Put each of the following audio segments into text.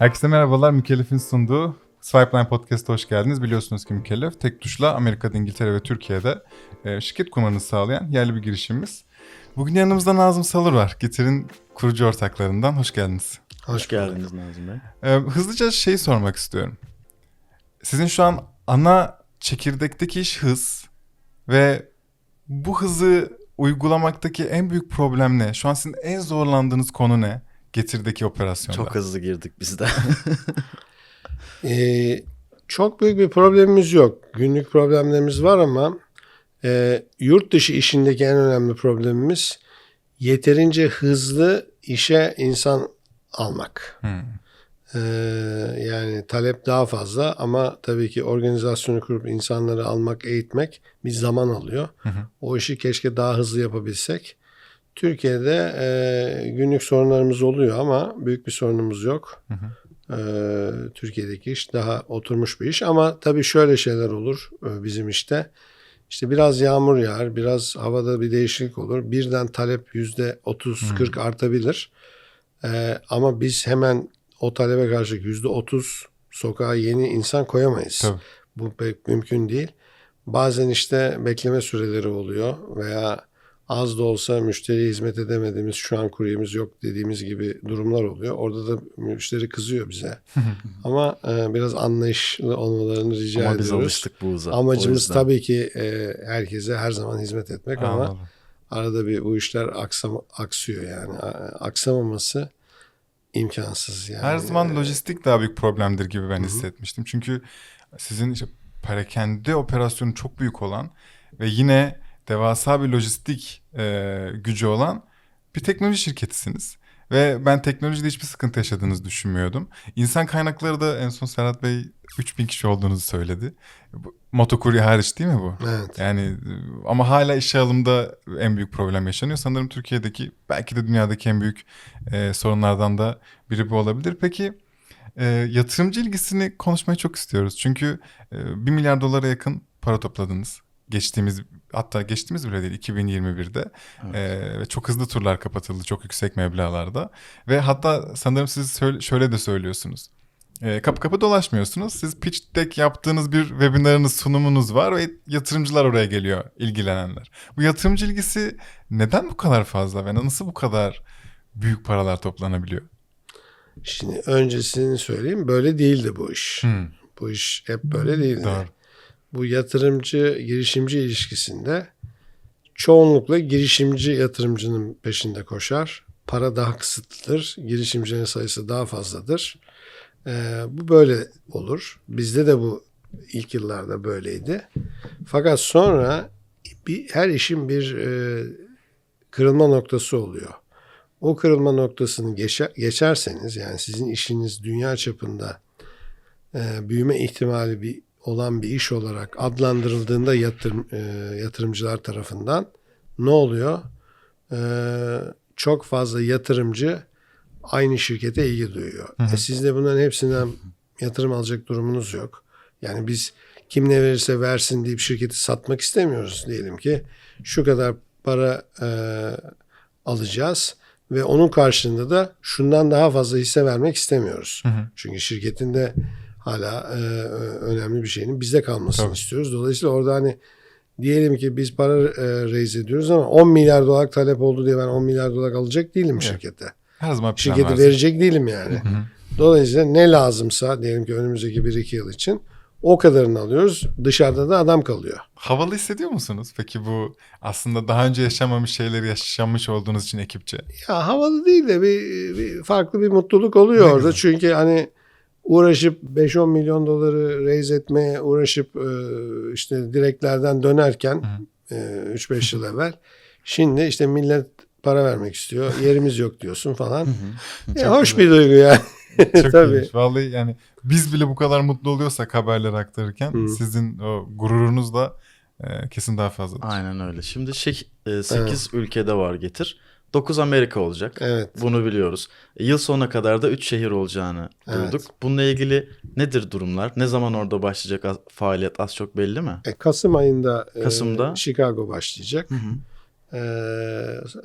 Herkese merhabalar. Mükellef'in sunduğu Swipeline Podcast'a hoş geldiniz. Biliyorsunuz ki Mükellef tek tuşla Amerika'da, İngiltere ve Türkiye'de e, şirket kurmanızı sağlayan yerli bir girişimimiz. Bugün yanımızda Nazım Salur var. Getir'in kurucu ortaklarından. Hoş geldiniz. Hoş geldiniz Nazım Bey. E, hızlıca şeyi sormak istiyorum. Sizin şu an ana çekirdekteki iş hız ve bu hızı uygulamaktaki en büyük problem ne? Şu an sizin en zorlandığınız konu ne? Getir'deki operasyonda. Çok hızlı girdik biz de. Ee, çok büyük bir problemimiz yok. Günlük problemlerimiz var ama e, yurt dışı işindeki en önemli problemimiz yeterince hızlı işe insan almak. Hmm. Ee, yani talep daha fazla ama tabii ki organizasyonu kurup insanları almak, eğitmek bir zaman alıyor. O işi keşke daha hızlı yapabilsek. Türkiye'de e, günlük sorunlarımız oluyor ama büyük bir sorunumuz yok. Ee, Türkiye'deki iş daha oturmuş bir iş ama tabii şöyle şeyler olur e, bizim işte. İşte biraz yağmur yağar, biraz havada bir değişiklik olur. Birden talep yüzde 30-40 artabilir. Ee, ama biz hemen o talebe karşı yüzde 30 sokağa yeni insan koyamayız. Tabii. Bu pek mümkün değil. Bazen işte bekleme süreleri oluyor veya az da olsa müşteriye hizmet edemediğimiz şu an kuryemiz yok dediğimiz gibi durumlar oluyor. Orada da müşteri kızıyor bize. Ama e, biraz anlayışlı olmalarını rica Ama biz ediyoruz. alıştık bu. O Amacımız tabii ki e, herkese her zaman hizmet etmek ama Anladım. arada bir bu işler aksam, aksıyor yani. A- Aksamaması imkansız yani. Her zaman lojistik daha büyük problemdir gibi ben hissetmiştim. Çünkü sizin işte perakende operasyonu çok büyük olan ve yine devasa bir lojistik e, gücü olan bir teknoloji şirketisiniz. Ve ben teknolojide hiçbir sıkıntı yaşadığınızı düşünmüyordum. İnsan kaynakları da en son Serhat Bey 3000 kişi olduğunuzu söyledi. Bu, motokurye hariç değil mi bu? Evet. Yani ama hala işe alımda en büyük problem yaşanıyor. Sanırım Türkiye'deki belki de dünyadaki en büyük e, sorunlardan da biri bu olabilir. Peki e, yatırımcı ilgisini konuşmayı çok istiyoruz. Çünkü e, 1 milyar dolara yakın para topladınız. Geçtiğimiz hatta geçtiğimiz bile değil 2021'de E, ve çok hızlı turlar kapatıldı çok yüksek meblağlarda ve hatta sanırım siz şöyle de söylüyorsunuz. E, kapı kapı dolaşmıyorsunuz. Siz pitch deck yaptığınız bir webinarınız, sunumunuz var ve yatırımcılar oraya geliyor, ilgilenenler. Bu yatırımcı ilgisi neden bu kadar fazla ve nasıl bu kadar büyük paralar toplanabiliyor? Şimdi öncesini söyleyeyim. Böyle değildi bu iş. Hmm, Bu iş hep böyle değildi. doğru. Bu yatırımcı girişimci ilişkisinde çoğunlukla girişimci yatırımcının peşinde koşar. Para daha kısıtlıdır. Girişimcinin sayısı daha fazladır. Ee, bu böyle olur. Bizde de bu ilk yıllarda böyleydi. Fakat sonra bir, her işin bir e, kırılma noktası oluyor. O kırılma noktasını geçer, geçerseniz yani sizin işiniz dünya çapında e, büyüme ihtimali bir olan bir iş olarak adlandırıldığında yatırım e, yatırımcılar tarafından ne oluyor? E, çok fazla yatırımcı aynı şirkete ilgi duyuyor. E, siz de bunların hepsinden yatırım alacak durumunuz yok. Yani biz kim ne verirse versin deyip şirketi satmak istemiyoruz diyelim ki. Şu kadar para e, alacağız ve onun karşılığında da şundan daha fazla hisse vermek istemiyoruz. Çünkü şirketin de hala e, önemli bir şeyin bizde kalmasını Tabii. istiyoruz. Dolayısıyla orada hani diyelim ki biz para e, raise ediyoruz ama 10 milyar dolar talep oldu diye ben 10 milyar dolar alacak değilim şirkete. Her zaman Şirketi verecek değilim yani. Dolayısıyla ne lazımsa diyelim ki önümüzdeki 1-2 yıl için o kadarını alıyoruz. Dışarıda da adam kalıyor. Havalı hissediyor musunuz? Peki bu aslında daha önce yaşamamış şeyleri yaşamış olduğunuz için ekipçe. Ya havalı değil de bir, bir farklı bir mutluluk oluyor Ne orada. güzel. Çünkü hani uğraşıp 5-10 milyon doları raise etmeye uğraşıp e, işte direklerden dönerken e, 3-5 yıl evvel şimdi işte millet para vermek istiyor. Yerimiz yok diyorsun falan. E, Çok hoş güzel. bir duygu yani. Çok Tabii. iyiymiş. Vallahi yani biz bile bu kadar mutlu oluyorsak haberleri aktarırken Hı. sizin o gururunuz da e, kesin daha fazladır. Aynen öyle. Şimdi şey, 8 ülkede var getir. 9 Amerika olacak. Evet. Bunu biliyoruz. E, Yıl sonuna kadar da 3 şehir olacağını Evet. duyduk. Bununla ilgili nedir durumlar? Ne zaman orada başlayacak az- faaliyet az çok belli mi? E, Kasım ayında e, Kasım'da. Chicago başlayacak. E,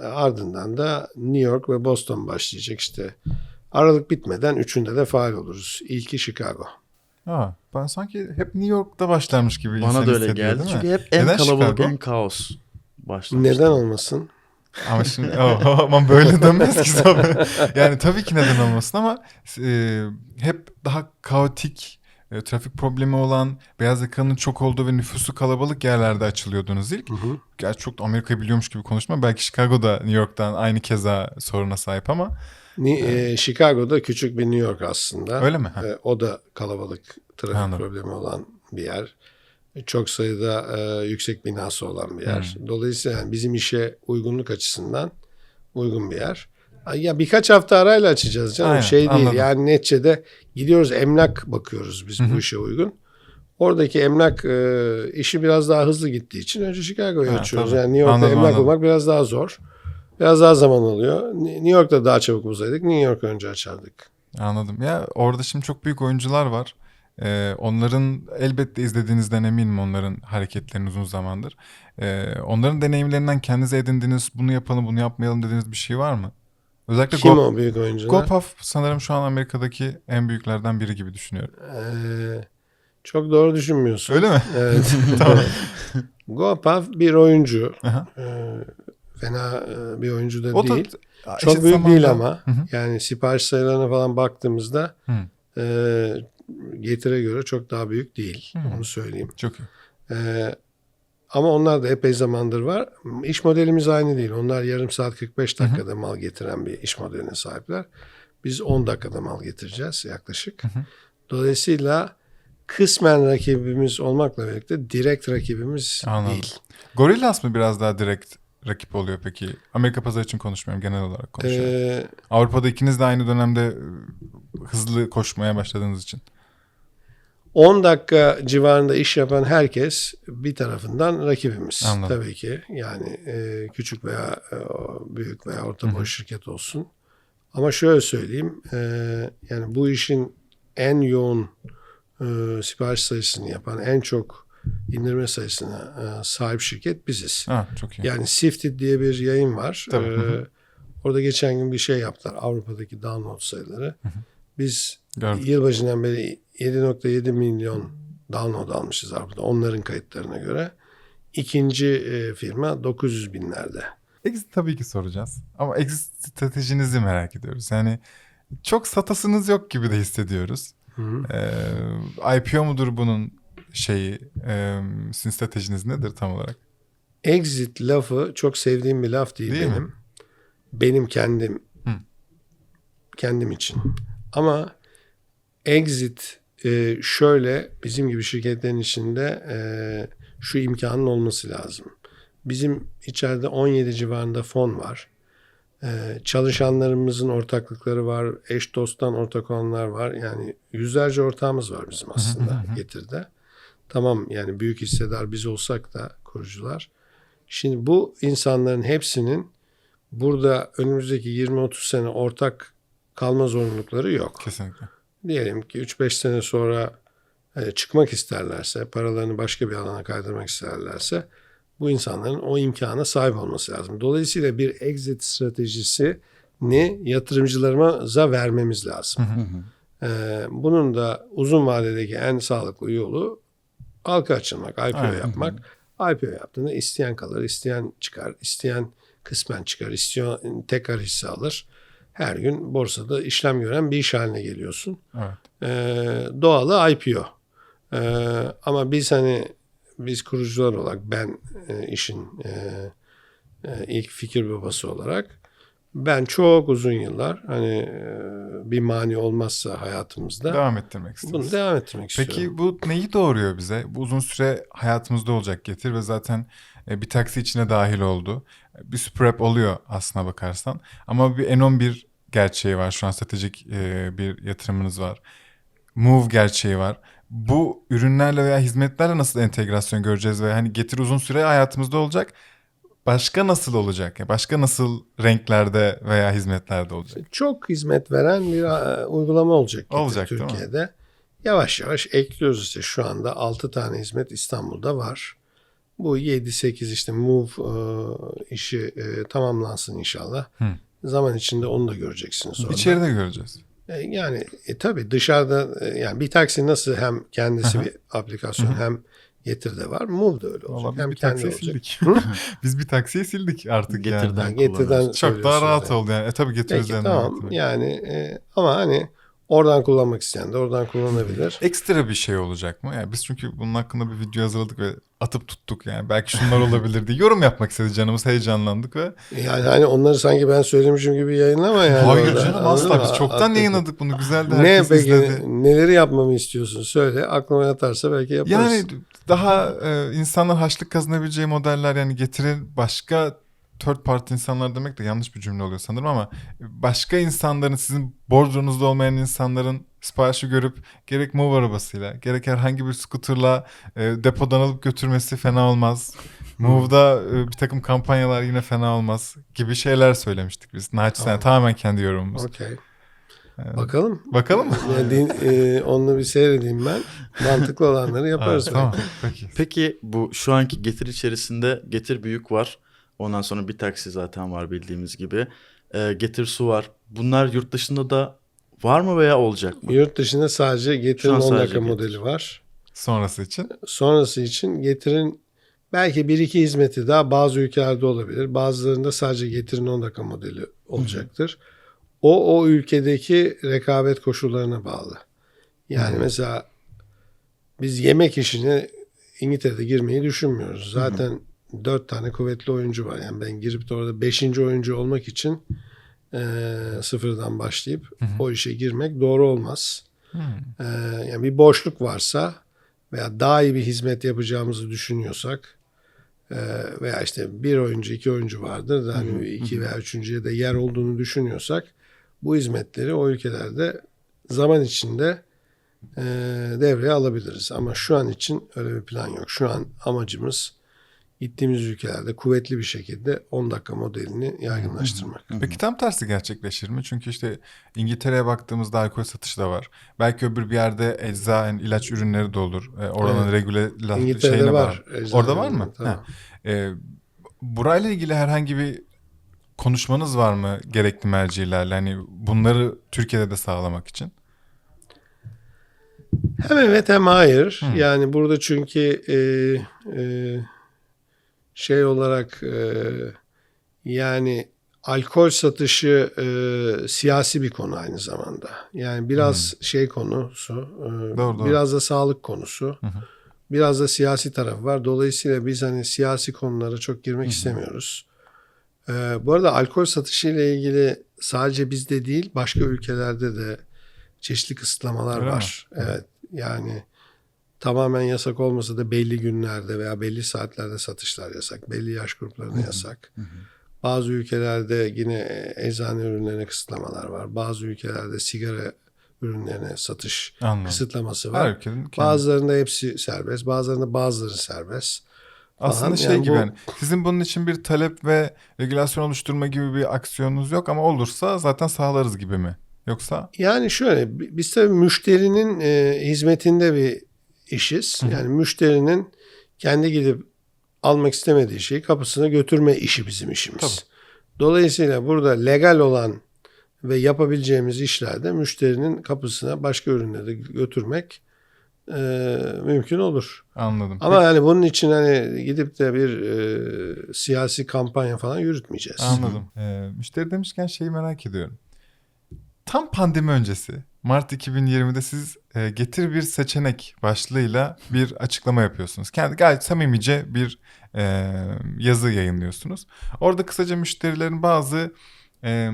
ardından da New York ve Boston başlayacak işte Aralık bitmeden üçünde de faal oluruz. İlki Chicago. Ha, ben sanki hep New York'ta başlarmış gibi Bana da öyle geldi. Çünkü hep en Neden kalabalık, Chicago? en kaos başlamıştı. Neden olmasın? Ama şimdi oh, aman böyle dönmez ki tabii. Yani tabii ki neden olmasın ama e, hep daha kaotik, e, trafik problemi olan, beyaz yakanın çok olduğu ve nüfusu kalabalık yerlerde açılıyordunuz ilk. Gerçi çok da Amerika'yı biliyormuş gibi konuşma. Belki Chicago'da New York'tan aynı keza soruna sahip ama Ni- e, Chicago'da küçük bir New York aslında. öyle mi? Ha. E, o da kalabalık trafik Anladım. problemi olan bir yer. Çok sayıda e, yüksek binası olan bir yer. Hmm. Dolayısıyla yani bizim işe uygunluk açısından uygun bir yer. Ya birkaç hafta arayla açacağız canım. Aynen, şey değil. anladım. Yani neticede gidiyoruz emlak bakıyoruz biz Hı hı. bu işe uygun. Oradaki emlak e, işi biraz daha hızlı gittiği için önce Chicago'yu Ha, açıyoruz. tabii. Yani New York'ta Anladım, emlak anladım. bulmak biraz daha zor. Biraz daha zaman alıyor. New York'ta daha çabuk bulsaydık New York önce açardık. Anladım. Ya orada şimdi çok büyük oyuncular var. Ee, onların elbette izlediğinizden eminim onların hareketlerini uzun zamandır. Ee, onların deneyimlerinden kendinize edindiğiniz bunu yapalım bunu yapmayalım dediğiniz bir şey var mı? Özellikle Kim Go, o büyük oyuncular? GoPuff sanırım şu an Amerika'daki en büyüklerden biri gibi düşünüyorum. Ee, çok doğru düşünmüyorsun. Öyle mi? Evet. Tamam. Gopav bir oyuncu. Aha. Ee, fena e, bir oyuncu da O da değil. eşit Çok büyük zamanda- değil ama. Hı hı. Yani sipariş sayılarına falan baktığımızda Hı. e, getire göre çok daha büyük değil. Hı. Onu söyleyeyim. Çok iyi. Ee, ama onlar da epey zamandır var. İş modelimiz aynı değil. Onlar yarım saat 45 dakikada mal getiren bir iş modeline sahipler. Biz 10 dakikada mal getireceğiz yaklaşık. hı. Dolayısıyla kısmen rakibimiz olmakla birlikte direkt rakibimiz Anladım. değil. Gorillaz mı biraz daha direkt rakip oluyor peki? Amerika pazarı için konuşmuyorum genel olarak konuşuyorum. Ee, Avrupa'da ikiniz de aynı dönemde e, hızlı koşmaya başladığınız için. 10 dakika civarında iş yapan herkes bir tarafından rakibimiz. Anladım. Tabii ki yani e, küçük veya e, büyük veya orta boy şirket olsun. Ama şöyle söyleyeyim e, yani bu işin en yoğun e, sipariş sayısını yapan en çok indirme sayısına e, sahip şirket biziz. Ha, çok iyi. Yani Sifted diye bir yayın var. Tabii, hı hı. orada geçen gün bir şey yaptılar. Avrupa'daki download sayıları. Biz Gördüm. yılbaşından beri 7.7 milyon download almışız Avrupa'da. Onların kayıtlarına göre. İkinci e, firma 900 binlerde. Exit tabii ki soracağız. Ama exit stratejinizi merak ediyoruz. Yani çok satasınız yok gibi de hissediyoruz. Hı hı. Ee, IPO mudur bunun şeyi? Ee, sizin stratejiniz nedir tam olarak? Exit lafı çok sevdiğim bir laf değil, Değil mi? benim. Benim kendim Hı. kendim için. Ama exit e, şöyle bizim gibi şirketlerin içinde e, şu imkanın olması lazım. Bizim içeride 17 civarında fon var. E, çalışanlarımızın ortaklıkları var. Eş dosttan ortak olanlar var. Yani yüzlerce ortağımız var bizim aslında getirde. Tamam yani büyük hissedar biz olsak da kurucular. Şimdi bu insanların hepsinin burada önümüzdeki 20-30 sene ortak kalma zorunlulukları yok. Kesinlikle. Diyelim ki 3-5 sene sonra e, çıkmak isterlerse, paralarını başka bir alana kaydırmak isterlerse bu insanların o imkana sahip olması lazım. Dolayısıyla bir exit stratejisini yatırımcılarımıza vermemiz lazım. E, bunun da uzun vadedeki en sağlıklı yolu halka açılmak, IPO Aynen. yapmak. IPO yaptığında isteyen kalır, isteyen çıkar, isteyen kısmen çıkar, isteyen tekrar hisse alır. Her gün borsada işlem gören bir iş haline geliyorsun. Evet. Ee, doğalı IPO. Ee, ama biz hani biz kurucular olarak ben e, işin e, e, ilk fikir babası olarak ben çok uzun yıllar hani bir mani olmazsa hayatımızda Devam ettirmek istiyoruz. bunu devam ettirmek istiyorum. Peki bu neyi doğuruyor bize? Bu uzun süre hayatımızda olacak getir ve zaten e, bir taksi içine dahil oldu. Bir super app oluyor aslına bakarsan. Ama bir N11 gerçeği var. Şu an stratejik e, bir yatırımınız var. Move gerçeği var. Bu ürünlerle veya hizmetlerle nasıl entegrasyon göreceğiz ve hani getir uzun süre hayatımızda olacak. Başka nasıl olacak? Ya Başka nasıl renklerde veya hizmetlerde olacak? çok hizmet veren bir e, uygulama olacak, Olacak? Türkiye'de. Yavaş yavaş ekliyoruz işte şu anda 6 tane hizmet İstanbul'da var. Bu 7-8 işte Move e, işi e, tamamlansın inşallah. Hı. Zaman içinde onu da göreceksin sonra. İçeride göreceğiz. Yani e, tabii dışarıda yani bir taksi nasıl hem kendisi bir aplikasyon hem getirde var. Move da öyle olacak. Valla biz hem bir kendi taksiyi olacak. sildik. biz bir taksiyi sildik artık Getirden yani. Getirden. Çok daha söylüyorsun rahat yani. oldu yani. E tabii getir Peki üzerinden. tamam yani e, ama hani oradan kullanmak isteyen de oradan kullanabilir. Ekstra bir şey olacak mı? Yani biz çünkü bunun hakkında bir video hazırladık ve atıp tuttuk yani. Belki şunlar olabilir diye yorum yapmak istedi canımız heyecanlandık ve Yani hani onları sanki ben söylemişim gibi yayınlama yani. hayır orada. canım Anladın asla mı? biz çoktan Atletik. yayınladık bunu güzel de Ne herkes peki izledi. neleri yapmamı istiyorsun söyle aklıma yatarsa belki yaparız. Yani daha e, insanlar haçlık kazanabileceği modeller yani getirin başka third party insanlar demek de yanlış bir cümle oluyor sanırım ama başka insanların sizin bordronuzda olmayan insanların siparişi görüp gerek Move arabasıyla gerek herhangi bir scooterla e, depodan alıp götürmesi fena olmaz. Move'da e, bir takım kampanyalar yine fena olmaz gibi şeyler söylemiştik biz. Naçizane Tamam. tamamen kendi yorumumuz. Okey. Evet. Bakalım. Bakalım mı? Yani din, e, onu bir seyredeyim ben. Mantıklı olanları yaparız. Evet, tamam peki. Peki bu şu anki getir içerisinde getir büyük var. Ondan sonra bir taksi zaten var bildiğimiz gibi. Ee, getir su var. Bunlar yurt dışında da var mı veya olacak mı? Yurt dışında sadece Getir'in Şu an 10 sadece dakika Getir. modeli var. Sonrası için. Sonrası için Getir'in belki bir iki hizmeti daha bazı ülkelerde olabilir. Bazılarında sadece Getir'in 10 dakika modeli olacaktır. O o ülkedeki rekabet koşullarına bağlı. Yani Hı. mesela biz yemek işine İngiltere'de girmeyi düşünmüyoruz. Zaten dört tane kuvvetli oyuncu var. Yani ben girip de orada beşinci oyuncu olmak için eee, sıfırdan başlayıp hı. o işe girmek doğru olmaz. Hmm. Ee, yani bir boşluk varsa veya daha iyi bir hizmet yapacağımızı düşünüyorsak e, veya işte bir oyuncu iki oyuncu vardır da hani iki veya üçüncüye de yer olduğunu düşünüyorsak bu hizmetleri o ülkelerde zaman içinde e, devreye alabiliriz. Ama şu an için öyle bir plan yok. Şu an amacımız gittiğimiz ülkelerde kuvvetli bir şekilde 10 dakika modelini yaygınlaştırmak. Peki tam tersi gerçekleşir mi? Çünkü işte İngiltere'ye baktığımızda alkol satışı da var. Belki öbür bir yerde ecza, yani ilaç ürünleri de olur. Ee, oranın Evet. regüle şeyine var. eczane Orada var mı? Tamam. Ha. Ee, burayla ilgili herhangi bir konuşmanız var mı gerekli mercilerle? Hani bunları Türkiye'de de sağlamak için. Hem evet hem hayır. Hı. Yani burada çünkü e, e, şey olarak e, yani alkol satışı e, siyasi bir konu aynı zamanda. Yani biraz şey konusu, e, Doğru, doğru. biraz da sağlık konusu. Hı hı. Biraz da siyasi tarafı var. Dolayısıyla biz hani siyasi konulara çok girmek istemiyoruz. E, bu arada alkol satışı ile ilgili sadece bizde değil başka ülkelerde de çeşitli kısıtlamalar Öyle mi? var. Evet. Yani tamamen yasak olmasa da belli günlerde veya belli saatlerde satışlar yasak. Belli yaş gruplarına yasak. Bazı ülkelerde yine eczane ürünlerine kısıtlamalar var. Bazı ülkelerde sigara ürünlerine satış Anladım. kısıtlaması var. ülkenin kendi- Bazılarında hepsi serbest, bazılarında bazıları serbest. Aslında falan. şey Yani gibi bu- yani sizin bunun için bir talep ve regülasyon oluşturma gibi bir aksiyonunuz yok ama olursa zaten sağlarız gibi mi? Yoksa Yani şöyle bi- biz tabii müşterinin e, hizmetinde bir işiz. Hı. Yani müşterinin kendi gidip almak istemediği şeyi kapısına götürme işi bizim işimiz. Tabii. Dolayısıyla burada legal olan ve yapabileceğimiz işlerde müşterinin kapısına başka ürünleri götürmek e, mümkün olur. anladım. Ama yani bunun için hani gidip de bir e, siyasi kampanya falan yürütmeyeceğiz. Anladım. Ee, müşteri demişken şeyi merak ediyorum. Tam pandemi öncesi Mart 2020'de siz e, getir bir seçenek başlığıyla bir açıklama yapıyorsunuz. Kendi gayet samimice bir e, yazı yayınlıyorsunuz. Orada kısaca müşterilerin bazı e,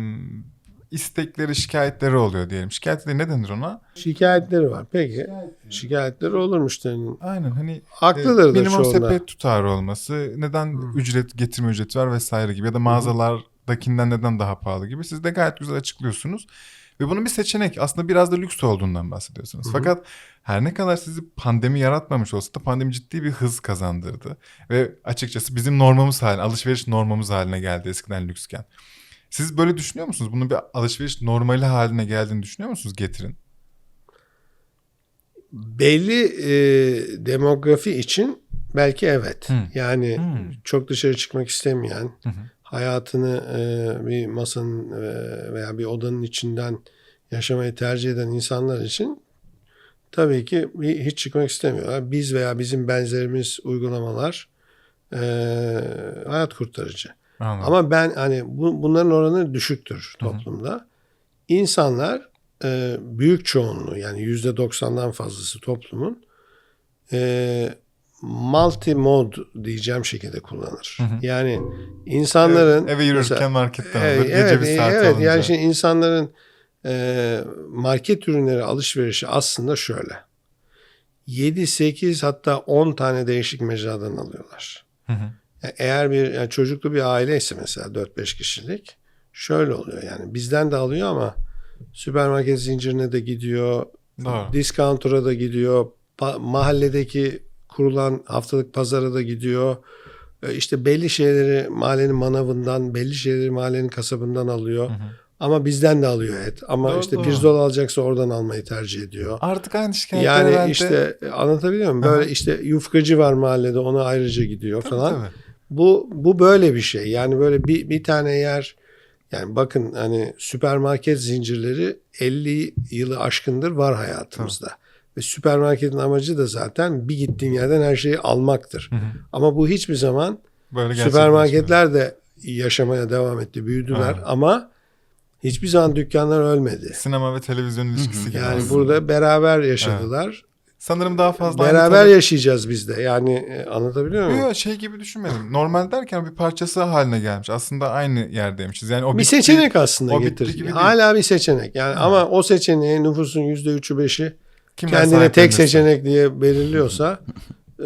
istekleri, şikayetleri oluyor diyelim. Şikayetleri ne denir ona? Şikayetleri var. Peki şikayetleri olur müşterinin. Aynen hani Haklıdır e, da minimum sepet tutarı olması, neden Hı. ücret getirme ücreti var vesaire gibi ya da mağazalardakinden neden daha pahalı gibi siz de gayet güzel açıklıyorsunuz. Ve bunun bir seçenek aslında biraz da lüks olduğundan bahsediyorsunuz. Hı hı. Fakat her ne kadar sizi pandemi yaratmamış olsa da pandemi ciddi bir hız kazandırdı. Ve açıkçası bizim normamız haline, alışveriş normamız haline geldi eskiden lüksken. Siz böyle düşünüyor musunuz? Bunun bir alışveriş normali haline geldiğini düşünüyor musunuz getirin? Belli e, demografi için belki evet. Hı. Yani Hı. çok dışarı çıkmak istemeyen, Hı hayatını e, bir masanın e, veya bir odanın içinden yaşamayı tercih eden insanlar için tabii ki hiç çıkmak istemiyorlar. Biz veya bizim benzerimiz uygulamalar e, hayat kurtarıcı. Anladım. Ama ben hani bu, bunların oranı düşüktür toplumda. İnsanlar e, büyük çoğunluğu yani yüzde doksandan fazlası toplumun e, multi mod diyeceğim şekilde kullanır. Yani insanların Eve yürürken mesela- marketten alır. Gece evet, bir saat evet. alınca. Yani şimdi insanların e, market ürünleri alışverişi aslında şöyle. 7, 8 hatta 10 tane değişik mecradan alıyorlar. Hı hı. Yani eğer bir yani çocuklu bir aileyse mesela 4-5 kişilik şöyle oluyor yani bizden de alıyor ama süpermarket zincirine de gidiyor, Doğru. discounter'a da gidiyor, mahalledeki kurulan haftalık pazara da gidiyor. E, İşte belli şeyleri mahallenin manavından, belli şeyleri mahallenin kasabından alıyor. Ama bizden de alıyor et. Ama Doğru, işte doğru. pirzola alacaksa oradan almayı tercih ediyor. Artık aynı şikayetler Yani herhalde. işte e, anlatabiliyor muyum? Böyle işte yufkacı var mahallede ona ayrıca gidiyor Tabii, falan. tabii. Bu bu böyle bir şey. Yani böyle bir bir tane yer yani bakın hani süpermarket zincirleri 50 yılı aşkındır var hayatımızda. Ve süpermarketin amacı da zaten bir gittiğin yerden her şeyi almaktır. Ama bu hiçbir zaman Böyle süpermarketler de yaşamaya devam etti, büyüdüler Evet. ama hiçbir zaman dükkanlar ölmedi. Sinema ve televizyon ilişkisi gibi. Yani aslında. burada beraber yaşadılar. Sanırım daha fazla Beraber yaşayacağız biz de. Yani e, anlatabiliyor muyum? Yok şey gibi düşünmedim. Normal derken bir parçası haline gelmiş. Aslında aynı yerdeymişiz. Yani o bir bitti- seçenek aslında o bitti getir. gibi değil. Hala bir seçenek. Yani ama o seçeneği nüfusun yüzde üçü beşi kimler kendine tek seçenek diye belirliyorsa e,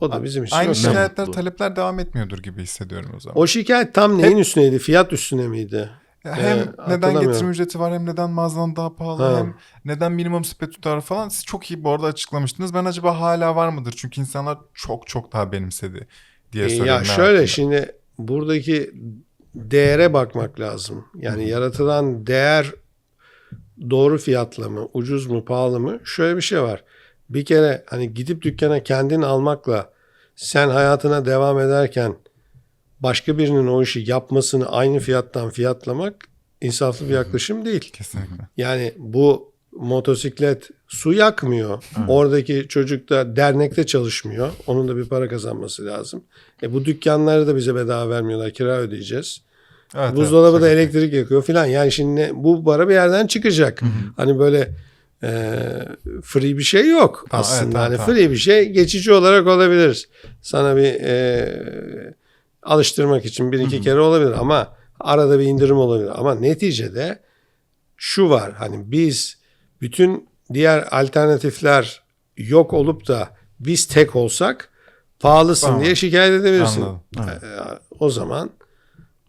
o da bizim için Aynı şikayetler, mutlu. talepler devam etmiyordur gibi hissediyorum o zaman. O şikayet tam neyin üstüneydi? Fiyat üstüne miydi? Ya hem Ee, neden getirim ücreti var hem neden mağazadan daha pahalı Ha. hem neden minimum sepet tutarı falan siz çok iyi bu arada açıklamıştınız. Ben acaba hala var mıdır? Çünkü insanlar çok çok daha benimsedi diye E, soruyorum. ya şöyle şimdi buradaki değere bakmak lazım. Yani yaratılan değer doğru fiyatla mı, ucuz mu, pahalı mı? Şöyle bir şey var. Bir kere hani gidip dükkana kendin almakla sen hayatına devam ederken başka birinin o işi yapmasını aynı fiyattan fiyatlamak insaflı bir yaklaşım değil. Kesinlikle. Yani bu motosiklet su yakmıyor. Oradaki çocuk da dernekte çalışmıyor. Onun da bir para kazanması lazım. E bu dükkanları da bize bedava vermiyorlar. Kira ödeyeceğiz. Evet, Buzdolabı evet, da elektrik yakıyor filan. Yani şimdi bu para bir yerden çıkacak. Hani böyle e, free bir şey yok Ha, aslında. evet, tamam, hani tamam. free bir şey geçici olarak olabilir. Sana bir e, alıştırmak için bir iki kere olabilir ama arada bir indirim olabilir. Ama neticede şu var hani biz bütün diğer alternatifler yok olup da biz tek olsak pahalısın Tamam. diye şikayet edebilirsin. Anladım. Ee, o zaman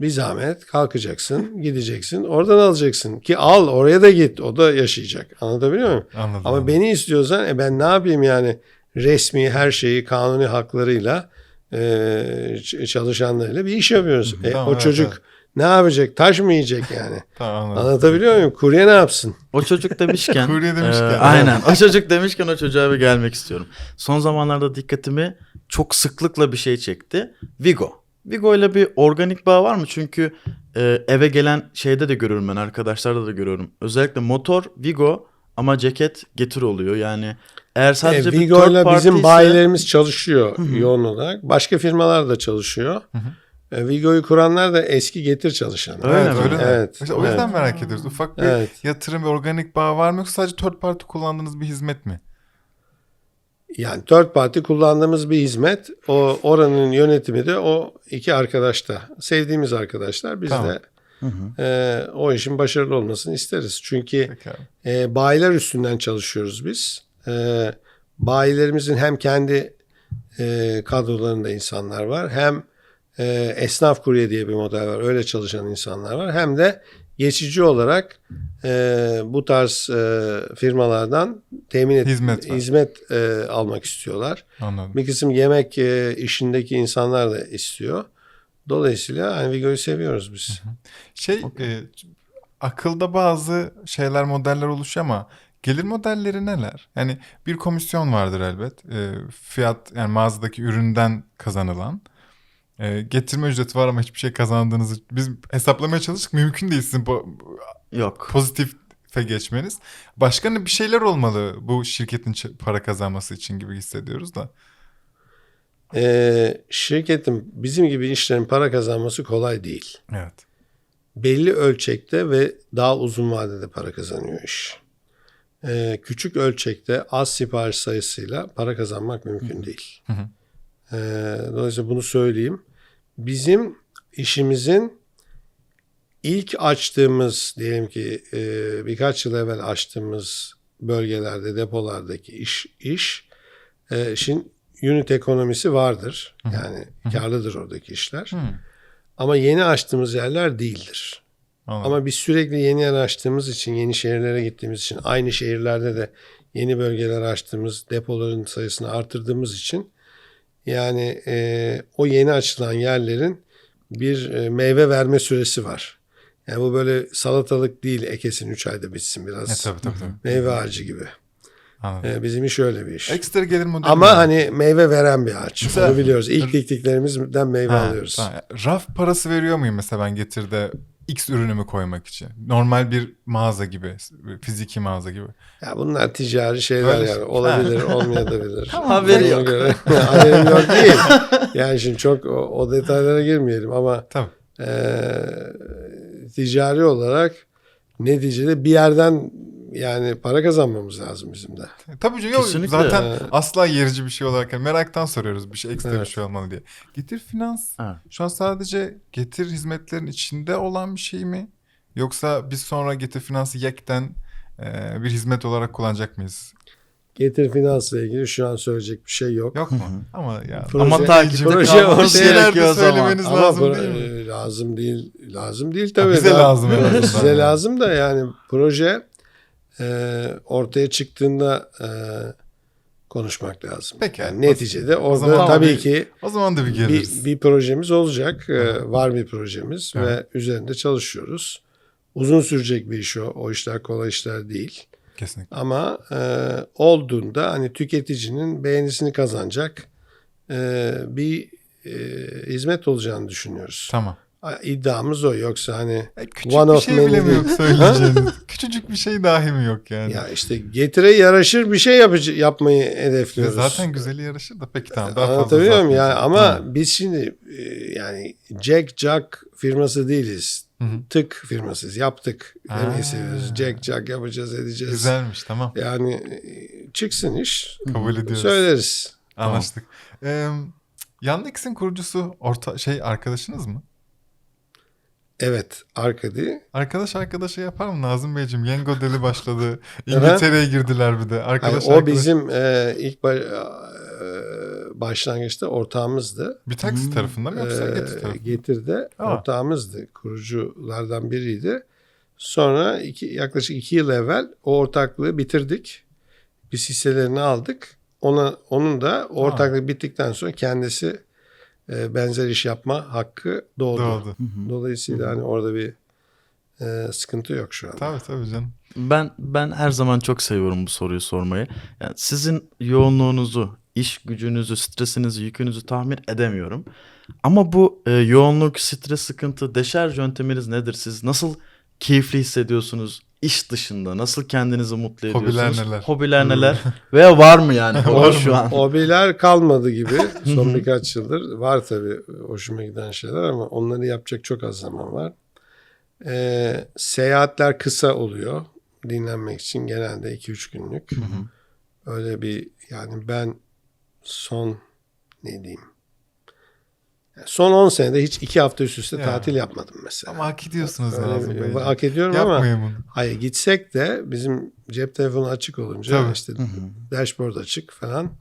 bir zahmet kalkacaksın, gideceksin, oradan alacaksın. Ki al oraya da git, o da yaşayacak. Anlatabiliyor muyum? Anladım. Ama beni istiyorsan e ben ne yapayım yani resmi her şeyi kanuni haklarıyla e, çalışanlarıyla bir iş yapıyoruz. E, Tamam, o evet, çocuk evet. ne yapacak? Taş mı yiyecek yani? Tamam anladım. Anlatabiliyor muyum? Kurye ne yapsın? O çocuk demişken. Kurye demişken. e, aynen. O çocuk demişken o çocuğa bir gelmek istiyorum. Son zamanlarda dikkatimi çok sıklıkla bir şey çekti. Vigo. Vigo ile bir organik bağ var mı? Çünkü e, eve gelen şeyde de görüyorum ben. Arkadaşlarda da görüyorum. Özellikle motor Vigo ama ceket getir oluyor. Yani eğer sadece E, bir Vigo'yla third party bizim ise- bayilerimiz çalışıyor yoğun olarak. Başka firmalar da çalışıyor. E, Vigo'yu kuranlar da eski getir çalışanı. Öyle evet, mi? öyle. Evet, İşte o yüzden evet. merak ediyoruz. Ufak bir Evet. yatırım ve organik bağ var mı yoksa sadece third party kullandığınız bir hizmet mi? Yani third party kullandığımız bir hizmet. O oranın yönetimi de o iki arkadaşta. Sevdiğimiz arkadaşlar. Biz Tamam. de e, o işin başarılı olmasını isteriz. Çünkü Peki e, bayiler üstünden çalışıyoruz biz. E, bayilerimizin hem kendi e, kadrolarında insanlar var hem e, esnaf kurye diye bir model var. Öyle çalışan insanlar var. Hem de geçici olarak e, bu tarz e, firmalardan temin et, Hizmet var. hizmet e, almak istiyorlar. Anladım. Bir kısım yemek e, işindeki insanlar da istiyor. Dolayısıyla hani Vigo'yu seviyoruz biz. Şey e, akılda bazı şeyler modeller oluşuyor ama gelir modelleri neler? Yani bir komisyon vardır elbet. E, fiyat yani mağazadaki üründen kazanılan. e, getirme ücreti var ama hiçbir şey kazandığınızı biz hesaplamaya çalıştık. Mümkün değil sizin po- Yok. pozitife geçmeniz. Başka ne bir şeyler olmalı bu şirketin ç- para kazanması için gibi hissediyoruz da. Ee, şirketin bizim gibi işlerin para kazanması kolay değil. Evet. belli ölçekte ve daha uzun vadede para kazanıyor iş. Ee, küçük ölçekte az sipariş sayısıyla para kazanmak mümkün değil. Hı hı. Ee, dolayısıyla bunu söyleyeyim. Bizim işimizin ilk açtığımız diyelim ki e, birkaç yıl evvel açtığımız bölgelerde depolardaki iş iş e, işin unit ekonomisi vardır. Yani karlıdır oradaki işler. Hı. Ama yeni açtığımız yerler değildir. Anladım. Ama biz sürekli yeni yer açtığımız için, yeni şehirlere gittiğimiz için, aynı şehirlerde de yeni bölgeler açtığımız, depoların sayısını artırdığımız için yani e, o yeni açılan yerlerin bir e, meyve verme süresi var. Yani bu böyle salatalık değil, ekesin 3 ayda bitsin E, biraz. tabii tabii. tabii. Meyve ağacı gibi. Anladım. E, bizim iş öyle bir iş. Ekstra gelir modeli Ama mi? hani meyve veren bir ağaç. Mesela- Onu biliyoruz. İlk diktiklerimizden meyve Ha, alıyoruz. tamam. Raf parası veriyor muyum mesela ben getirde X ürünümü koymak için? Normal bir mağaza gibi, fiziki mağaza gibi. Ya bunlar ticari şeyler Öyle yani. şey. Olabilir, olmayabilir. Haberi Ona yok. göre- Haberim yok değil. Yani şimdi çok o, o detaylara girmeyelim ama Tabii. eee, ticari olarak neticede bir yerden yani para kazanmamız lazım bizim de. Tabii canım yok. Kesinlikle. Zaten Ee, asla yerici bir şey olarak yani meraktan soruyoruz bir şey ekstra Evet. bir şey olmalı diye. Getir finans Ha. şu an sadece getir hizmetlerin içinde olan bir şey mi? Yoksa biz sonra getir finansı yekten e, bir hizmet olarak kullanacak mıyız? Getir finansla ilgili şu an söyleyecek bir şey yok. Yok mu? Ama ya Proje- Ama takipte proje ortaya- bir şeyler de söylemeniz Ama lazım pro- değil mi? e, lazım değil. Lazım değil tabii. bize Daha- lazım Size lazım da yani proje e, ortaya çıktığında e, konuşmak lazım. Peki. Yani neticede orada zaman tabii bir- ki O zaman da bir bir, geliriz. bir projemiz olacak. E, var bir projemiz Evet. ve üzerinde çalışıyoruz. Uzun sürecek bir iş o. O işler kolay işler değil. Kesinlikle. Ama e, olduğunda hani tüketicinin beğenisini kazanacak e, bir e, hizmet olacağını düşünüyoruz. Tamam. İddiamız o. Yoksa hani E, küçük One bir of şey many bile mi yok söyleyeceğiniz? Küçücük bir şey dahi mi yok yani? ya işte getire yaraşır bir şey yapıcı, yapmayı hedefliyoruz. zaten güzeli yarışır da peki tamam daha fazla Anlatabiliyor muyum? Yani ama Tamam. biz şimdi e, yani Jack Jack firması değiliz. Hı hı. Tık firmasıyız. Yaptık. Demeyi seviyoruz. Jack Jack yapacağız edeceğiz. Güzelmiş tamam Yani e, çıksın iş. kabul ediyoruz. Söyleriz. Anlaştık. Ee, Yandex'in kurucusu orta şey arkadaşınız mı? Evet arkadi. Arkadaş arkadaşa yapar mı Nazım Beyciğim? Yengo deli başladı. İngiltere'ye girdiler bir de. Arkadaş o arkadaş. bizim e, ilk ba- e, başlangıçta ortağımızdı. Bir taksi tarafından mı yoksa Ee, Getir tarafından? Getir'de Aa. ortağımızdı. Kuruculardan biriydi. Sonra iki, yaklaşık iki yıl evvel o ortaklığı bitirdik. Biz hisselerini aldık. Ona onun da ortaklık bittikten sonra kendisi e, benzer iş yapma hakkı doğdu. Doğdu. Dolayısıyla hani orada bir e, sıkıntı yok şu anda. Tabii tabii canım. Ben ben her zaman çok seviyorum bu soruyu sormayı. Yani sizin yoğunluğunuzu, iş gücünüzü, stresinizi, yükünüzü tahmin edemiyorum. Ama bu e, yoğunluk, stres, sıkıntı, deşarj yönteminiz nedir? Siz nasıl keyifli hissediyorsunuz iş dışında? Nasıl kendinizi mutlu ediyorsunuz? Hobiler neler? Hobiler neler? Veya var mı yani? Var şu an. Hobiler kalmadı gibi son birkaç yıldır. Var tabii hoşuma giden şeyler ama onları yapacak çok az zaman var. Ee, seyahatler kısa oluyor. Dinlenmek için genelde 2-3 günlük. Öyle bir yani ben son ne diyeyim son 10 senede hiç 2 hafta üst üste Ya. tatil yapmadım mesela. Ama hak ediyorsunuz Öyle Nazım bir- hak ediyorum ama Yapmayın bunu. hayır gitsek de bizim cep telefonu açık olunca Tabii. işte dashboard açık falan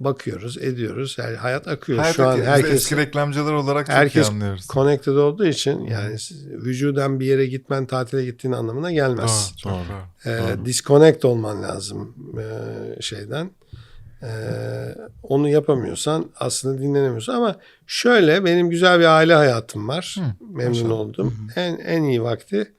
bakıyoruz, ediyoruz. Yani hayat akıyor. Hayat Şu an akıyor. Biz herkes eski reklamcılar olarak çok herkes iyi anlıyoruz. connected olduğu için yani vücudan bir yere gitmen tatile gittiğin anlamına gelmez. Doğru, doğru. Ee, disconnect olman lazım ee, şeyden. Ee, onu yapamıyorsan aslında dinlenemiyorsun ama şöyle benim güzel bir aile hayatım var. Memnun maşallah. oldum. En en iyi vakti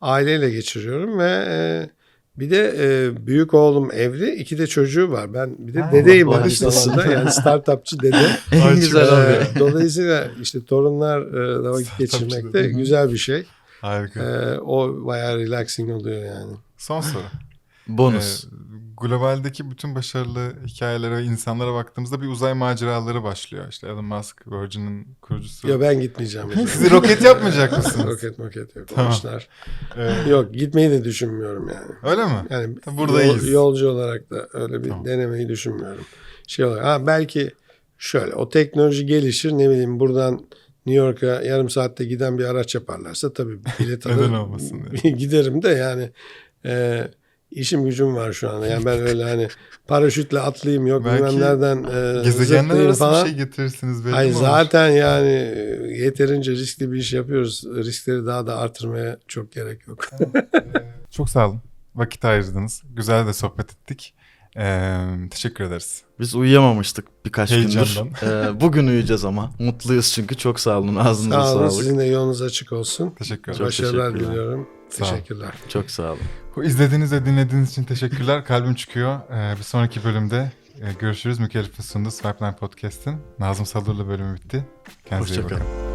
aileyle geçiriyorum ve e, Bir de e, büyük oğlum evli, iki de çocuğu var. Ben bir de Ha, dedeyim aynı zamanda. Yani startupçı dede. En güzel abi. Ee, dolayısıyla işte torunlarla vakit Startupçı geçirmek de güzel bir şey. Harika. Ee, o bayağı relaxing oluyor yani. Son soru. Bonus. Ee, globaldeki bütün başarılı hikayelere ve insanlara baktığımızda bir uzay maceraları başlıyor. İşte Elon Musk, Virgin'in kurucusu. Ya ben gitmeyeceğim. Sizi roket yapmayacak mısınız? roket moket yok. Tamam. O işler. Ee, Yok gitmeyi de düşünmüyorum yani. öyle mi? Yani Buradayız. yolcu olarak da öyle bir Tamam. denemeyi düşünmüyorum. Şey olarak ha belki şöyle o teknoloji gelişir ne bileyim buradan New York'a yarım saatte giden bir araç yaparlarsa tabii bilet Neden alır olmasın giderim de yani e, işim gücüm var şu anda. Yani ben öyle hani paraşütle atlayayım yok Belki bilmem nereden e, Gezegenler arası falan. bir şey getirirsiniz belli Ay mi olur? zaten yani yeterince riskli bir iş yapıyoruz. Riskleri daha da artırmaya çok gerek yok. Çok sağ olun. Vakit ayırdınız. Güzel de sohbet ettik. Ee, teşekkür ederiz. Biz uyuyamamıştık birkaç Heyecandan. gündür. Ee, bugün uyuyacağız ama. Mutluyuz çünkü. Çok sağ olun. Ağzınıza Sağ olun sağlık. sizin de yolunuz açık olsun. Teşekkür ederim. Başarılar diliyorum. Sağ ol. Teşekkürler. Çok sağ olun. İzlediğiniz ve dinlediğiniz için teşekkürler. Kalbim çıkıyor. Ee, bir sonraki bölümde e, görüşürüz. Mükellef'in sunduğu Swipeline Podcast'in. Nazım Salur'la bölümü bitti. Kendinize iyi Hoşçakalın. bakın.